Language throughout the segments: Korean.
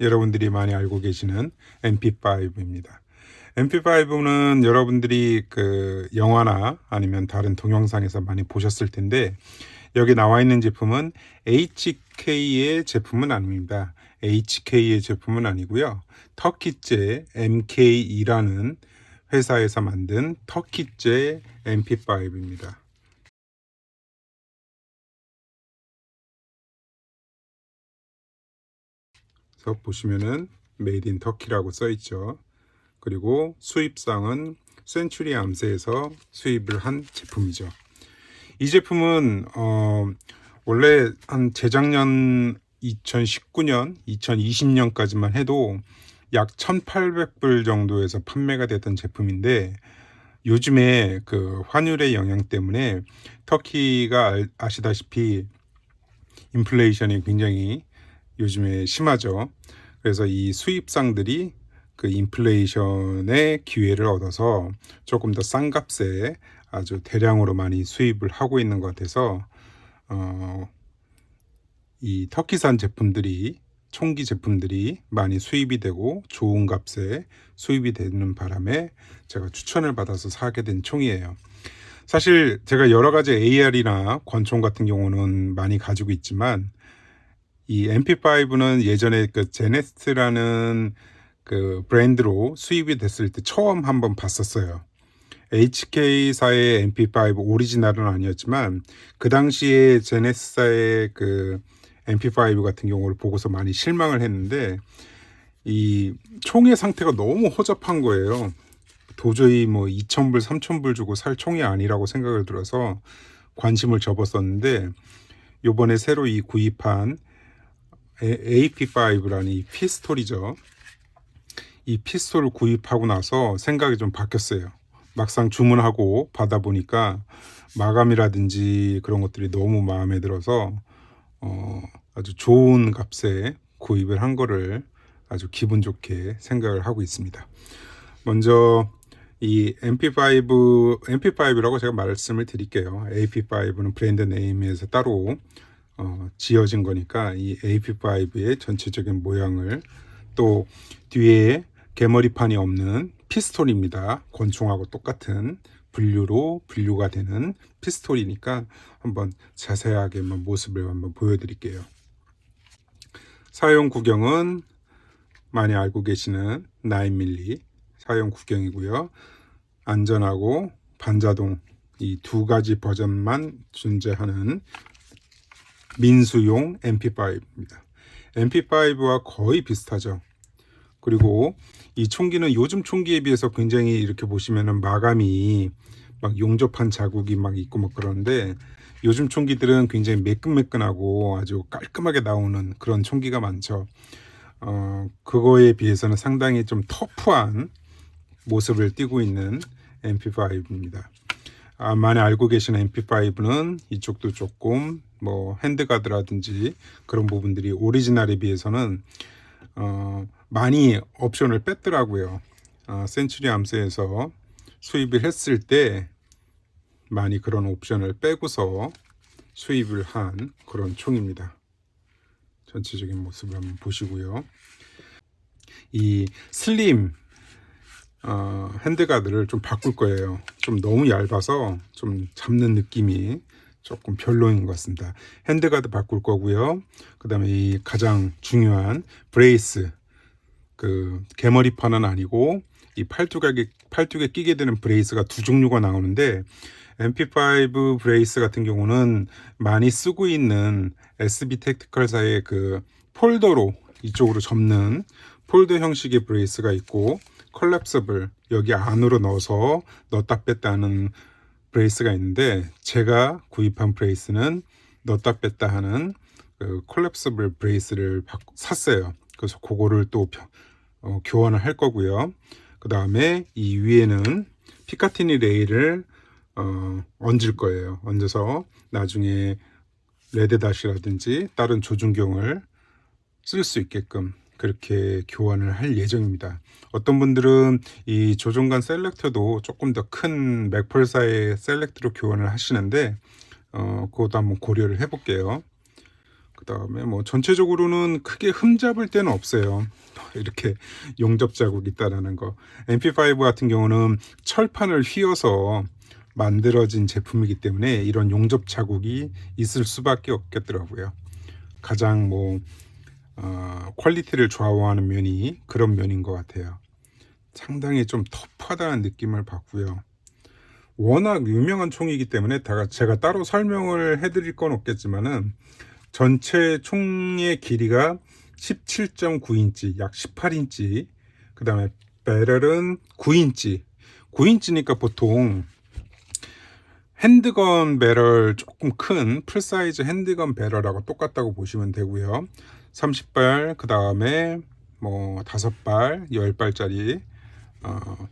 여러분들이 많이 알고 계시는 MP5입니다. MP5는 여러분들이 그 영화나 아니면 다른 동영상에서 많이 보셨을 텐데 여기 나와 있는 제품은 HK의 제품은 아닙니다. HK의 제품은 아니고요. 터키제 MK이라는 회사에서 만든 터키제 MP5입니다. 그래서 보시면은 메이드 인 터키라고 써 있죠. 그리고 수입상은 센츄리 암세에서 수입을 한 제품이죠. 이 제품은 어 원래 한 재작년 2019년, 2020년까지만 해도 약 1,800불 정도에서 판매가 됐던 제품인데 요즘에 그 환율의 영향 때문에 터키가 알- 아시다시피 인플레이션이 굉장히 요즘에 심하죠. 그래서 이 수입상들이 그 인플레이션의 기회를 얻어서 조금 더 싼 값에 아주 대량으로 많이 수입을 하고 있는 것 같아서 어, 이 터키산 제품들이 총기 제품들이 많이 수입이 되고 좋은 값에 수입이 되는 바람에 제가 추천을 받아서 사게 된 총이에요. 사실 제가 여러 가지 AR이나 권총 같은 경우는 많이 가지고 있지만 이 MP5는 예전에 그 제네스트라는 그 브랜드로 수입이 됐을 때 처음 한번 봤었어요. HK사의 MP5 오리지널은 아니었지만 그 당시에 제네스사의 그 MP5 같은 경우를 보고서 많이 실망을 했는데 이 총의 상태가 너무 허접한 거예요. 도저히 뭐 2,000불, 3,000불 주고 살 총이 아니라고 생각을 들어서 관심을 접었었는데 요번에 새로 이 구입한 AP5라는 이 피스톨이죠. 이 피스톨을 구입하고 나서 생각이 좀 바뀌었어요. 막상 주문하고 받아보니까 마감이라든지 그런 것들이 너무 마음에 들어서 어, 아주 좋은 값에 구입을 한 거를 아주 기분 좋게 생각을 하고 있습니다. 먼저 이 MP5, MP5라고 제가 말씀을 드릴게요. AP5는 브랜드 네임에서 따로 어, 지어진 거니까 이 AP5의 전체적인 모양을 또 뒤에 개머리판이 없는 피스톨입니다. 권총하고 똑같은 분류로 분류가 되는 피스톨이니까 한번 자세하게 모습을 한번 보여드릴게요. 사용 구경은 많이 알고 계시는 9mm 사용 구경이고요. 안전하고 반자동 이 두 가지 버전만 존재하는 민수용 MP5입니다. MP5와 거의 비슷하죠. 그리고 이 총기는 요즘 총기에 비해서 굉장히 이렇게 보시면은 마감이 막 용접한 자국이 막 있고 막 그러는데 요즘 총기들은 굉장히 매끈매끈하고 아주 깔끔하게 나오는 그런 총기가 많죠. 어, 그거에 비해서는 상당히 좀 터프한 모습을 띠고 있는 MP5입니다. 아, 많이 알고 계시는 MP5는 이쪽도 조금 뭐 핸드가드라든지 그런 부분들이 오리지널에 비해서는 어, 많이 옵션을 뺐더라고요. 어, 센츄리 암스에서 수입을 했을 때 많이 그런 옵션을 빼고서 수입을 한 그런 총입니다. 전체적인 모습을 한번 보시고요. 이 슬림 어, 핸드가드를 좀 바꿀 거예요. 좀 너무 얇아서 좀 잡는 느낌이 조금 별로인 것 같습니다. 핸드가드 바꿀 거고요. 그 다음에 이 가장 중요한 브레이스 그 개머리판은 아니고 이 팔뚝에 팔뚝에 끼게 되는 브레이스가 두 종류가 나오는데 MP5 브레이스 같은 경우는 많이 쓰고 있는 SB 택티컬사의 그 폴더로 이쪽으로 접는 폴더 형식의 브레이스가 있고 컬랩서블 여기 안으로 넣어서 넣었다 뺐다 하는 브레이스가 있는데 제가 구입한 브레이스는 넣었다 뺐다 하는 그 콜랩서블 브레이스를 바- 샀어요. 그래서 그거를 또 펴- 어, 교환을 할 거고요. 그 다음에 이 위에는 피카티니 레일을 어, 얹을 거예요. 얹어서 나중에 레드닷이라든지 다른 조준경을 쓸 수 있게끔 그렇게 교환을 할 예정입니다. 어떤 분들은 이 조종관 셀렉터도 조금 더 큰 맥펄사의 셀렉트로 교환을 하시는데 어, 그것도 한번 고려를 해볼게요. 그 다음에 뭐 전체적으로는 크게 흠잡을 데는 없어요. 이렇게 용접 자국이 있다라는 거. MP5 같은 경우는 철판을 휘어서 만들어진 제품이기 때문에 이런 용접 자국이 있을 수밖에 없겠더라고요. 가장 뭐 어, 퀄리티를 좌우하는 면이 그런 면인 것 같아요. 상당히 좀 터프하다는 느낌을 받고요. 워낙 유명한 총이기 때문에 다 제가 따로 설명을 해드릴 건 없겠지만은 전체 총의 길이가 17.9인치, 약 18인치. 그 다음에 배럴은 9인치. 9인치니까 보통 핸드건 배럴 조금 큰 풀사이즈 핸드건 배럴하고 똑같다고 보시면 되고요. 30발, 그 다음에 뭐 5발, 10발짜리 어,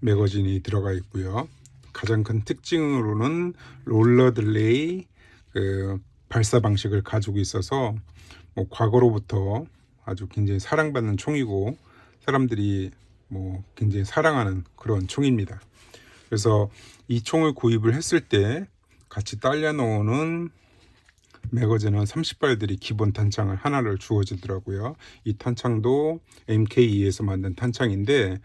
매거진이 들어가 있고요. 가장 큰 특징으로는 롤러 딜레이 그 발사 방식을 가지고 있어서 뭐 과거로부터 아주 굉장히 사랑받는 총이고 사람들이 뭐 굉장히 사랑하는 그런 총입니다. 그래서 이 총을 구입을 했을 때 같이 딸려 놓는 매거진은 30발들이 기본 탄창을 하나를 주어지더라고요. 이 탄창도 MKE에서 만든 탄창인데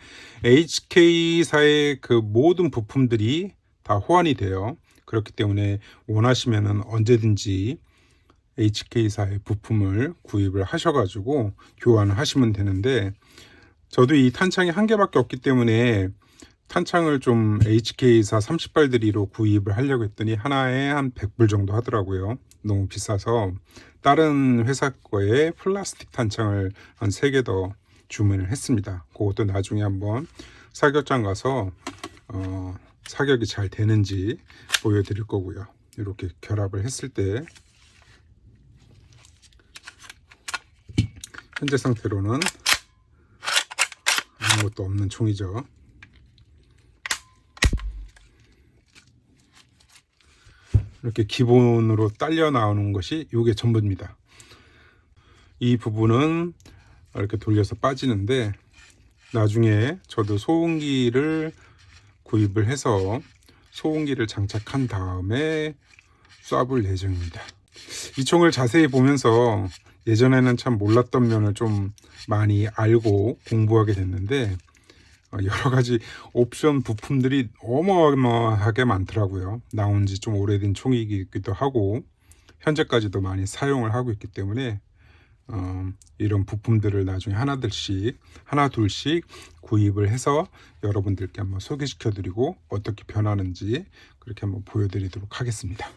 HK사의 그 모든 부품들이 다 호환이 돼요. 그렇기 때문에 원하시면은 언제든지 HK사의 부품을 구입을 하셔가지고 교환을 하시면 되는데 저도 이 탄창이 한 개밖에 없기 때문에 탄창을 좀 HK사 30발들이로 구입을 하려고 했더니 하나에 한 100불 정도 하더라고요. 너무 비싸서 다른 회사 거에 플라스틱 탄창을 한 3개 더 주문을 했습니다. 그것도 나중에 한번 사격장 가서 어, 사격이 잘 되는지 보여드릴 거고요. 이렇게 결합을 했을 때 현재 상태로는 아무것도 없는 총이죠. 이렇게 기본으로 딸려 나오는 것이 이게 전부입니다. 이 부분은 이렇게 돌려서 빠지는데 나중에 저도 소음기를 구입을 해서 소음기를 장착한 다음에 쏴볼 예정입니다. 이 총을 자세히 보면서 예전에는 참 몰랐던 면을 좀 많이 알고 공부하게 됐는데 어, 여러 가지 옵션 부품들이 어마어마하게 많더라고요. 나온 지 좀 오래된 총이기도 하고 현재까지도 많이 사용을 하고 있기 때문에 어, 이런 부품들을 나중에 하나둘씩 하나 둘씩 구입을 해서 여러분들께 한번 소개시켜 드리고 어떻게 변하는지 그렇게 한번 보여드리도록 하겠습니다.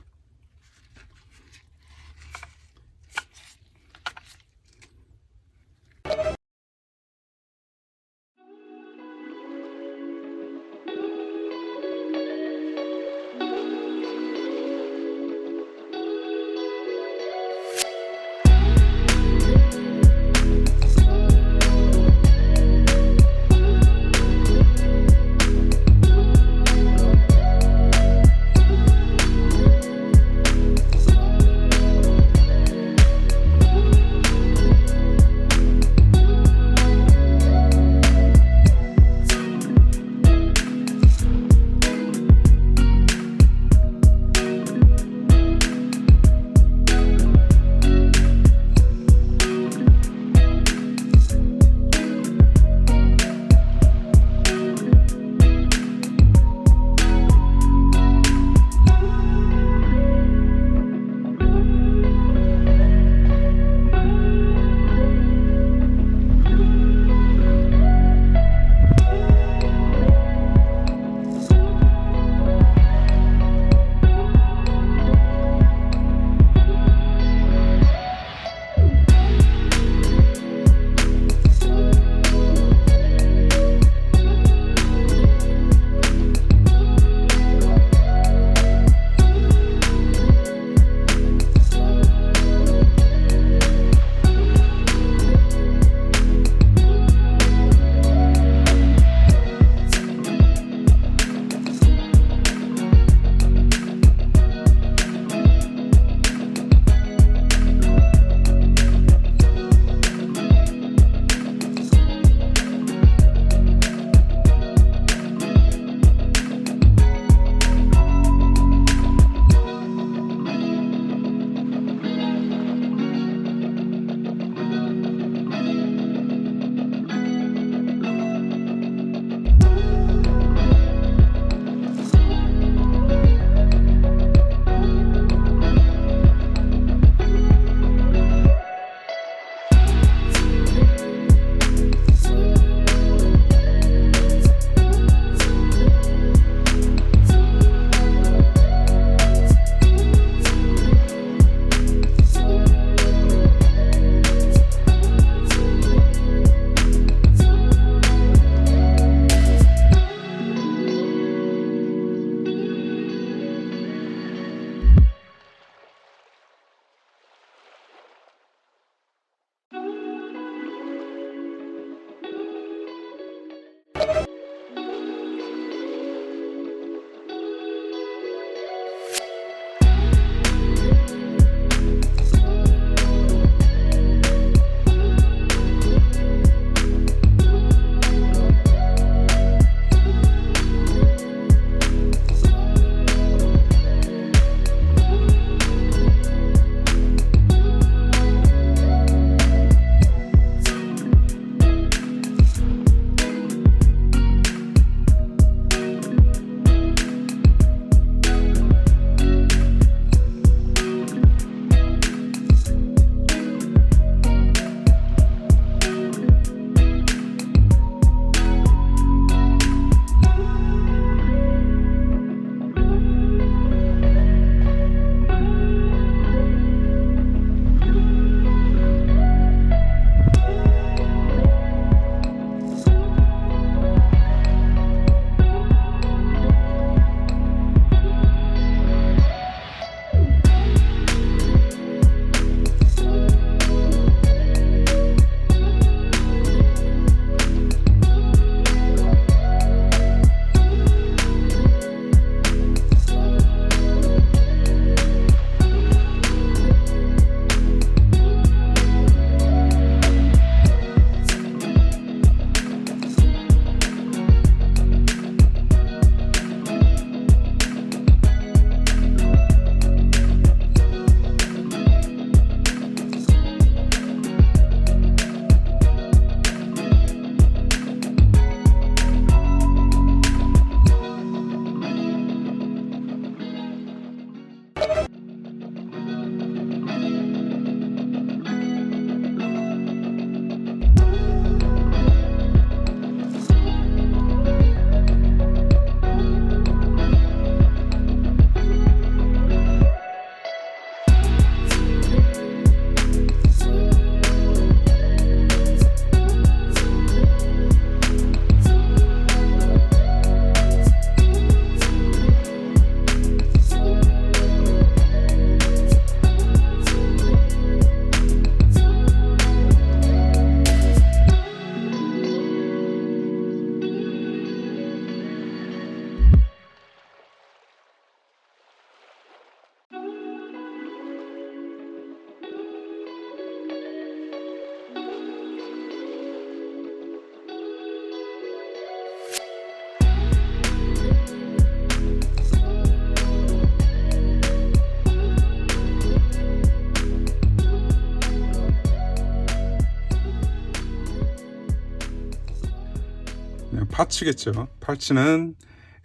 파츠겠죠. 파츠는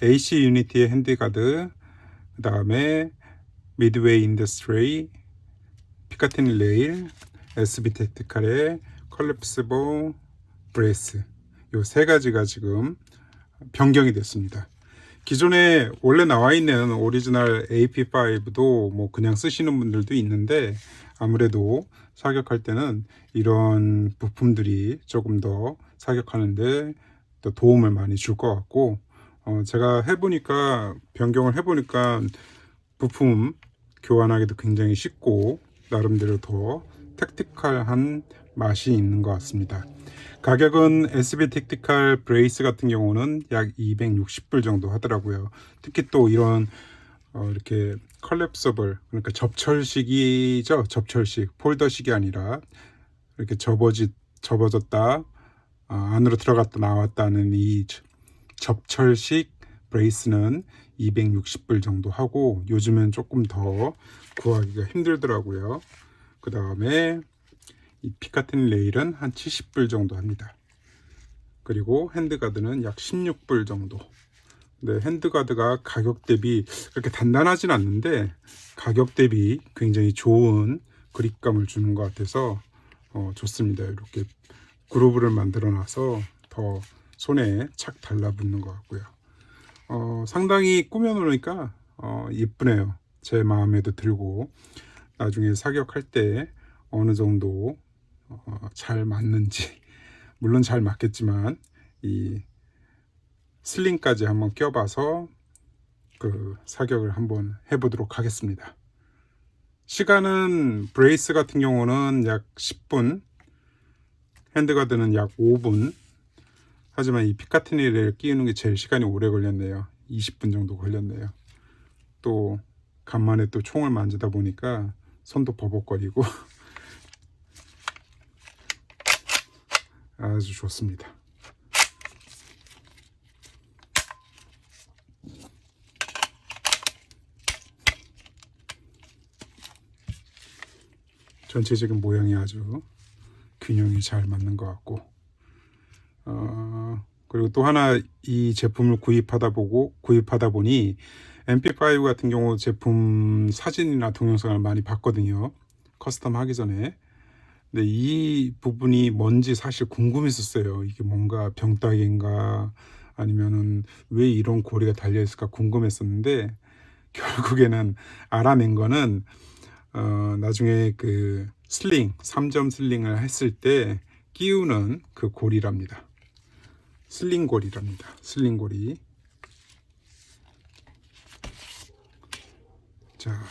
AC 유니티의 핸드가드, 그 다음에 미드웨이 인더스트리, 피카틴 레일, SB 택티칼의 컬랩스보 브레이스 요 세 가지가 지금 변경이 됐습니다. 기존에 원래 나와 있는 오리지널 AP5도 뭐 그냥 쓰시는 분들도 있는데 아무래도 사격할 때는 이런 부품들이 조금 더 사격하는데 또 도움을 많이 줄 것 같고 어 제가 해보니까 변경을 해보니까 부품 교환하기도 굉장히 쉽고 나름대로 더 택티컬한 맛이 있는 것 같습니다. 가격은 SB 택티컬 브레이스 같은 경우는 약 260불 정도 하더라고요. 특히 또 이런 어, 이렇게 컬랩서블 그러니까 접철식이죠. 접철식 폴더식이 아니라 이렇게 접어지 접어졌다 아, 안으로 들어갔다 나왔다는 이 저- 접철식 브레이스는 260불 정도 하고 요즘엔 조금 더 구하기가 힘들더라고요. 그 다음에 이 피카틴 레일은 한 70불 정도 합니다. 그리고 핸드가드는 약 16불 정도. 근데 핸드가드가 가격 대비 그렇게 단단하진 않는데 가격 대비 굉장히 좋은 그립감을 주는 것 같아서 어, 좋습니다. 이렇게 그루브를 만들어 놔서 더 손에 착 달라붙는 것 같고요. 어, 상당히 꾸며 놓으니까 어, 예쁘네요. 제 마음에도 들고 나중에 사격할 때 어느 정도 어, 잘 맞는지 물론 잘 맞겠지만 이 슬링까지 한번 껴봐서 그 사격을 한번 해보도록 하겠습니다. 시간은 브레이스 같은 경우는 약 10분, 핸드가드는 약 5분. 하지만 이 피카티니를 끼우는 게 제일 시간이 오래 걸렸네요. 20분 정도 걸렸네요. 또 간만에 또 총을 만지다 보니까 손도 버벅거리고 아주 좋습니다. 전체적인 모양이 아주 균형이 잘 맞는 것 같고 어, 그리고 또 하나 이 제품을 구입하다 보고 구입하다 보니 MP5 같은 경우 제품 사진이나 동영상을 많이 봤거든요. 커스텀 하기 전에. 근데 이 부분이 뭔지 사실 궁금했었어요. 이게 뭔가 병따개인가 아니면은 왜 이런 고리가 달려 있을까 궁금했었는데 결국에는 알아낸 거는 어, 나중에 그 슬링, 3점 슬링을 했을 때 끼우는 그 고리랍니다. 슬링 고리랍니다. 슬링 고리. 자,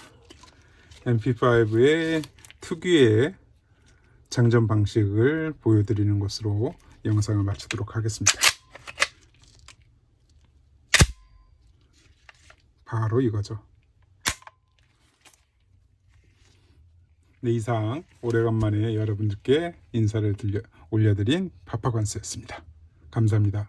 MP5의 특유의 장전 방식을 보여드리는 것으로 영상을 마치도록 하겠습니다. 바로 이거죠. 네, 이상 오래간만에 여러분들께 인사를 들려, 올려드린 파파관스였습니다. 감사합니다.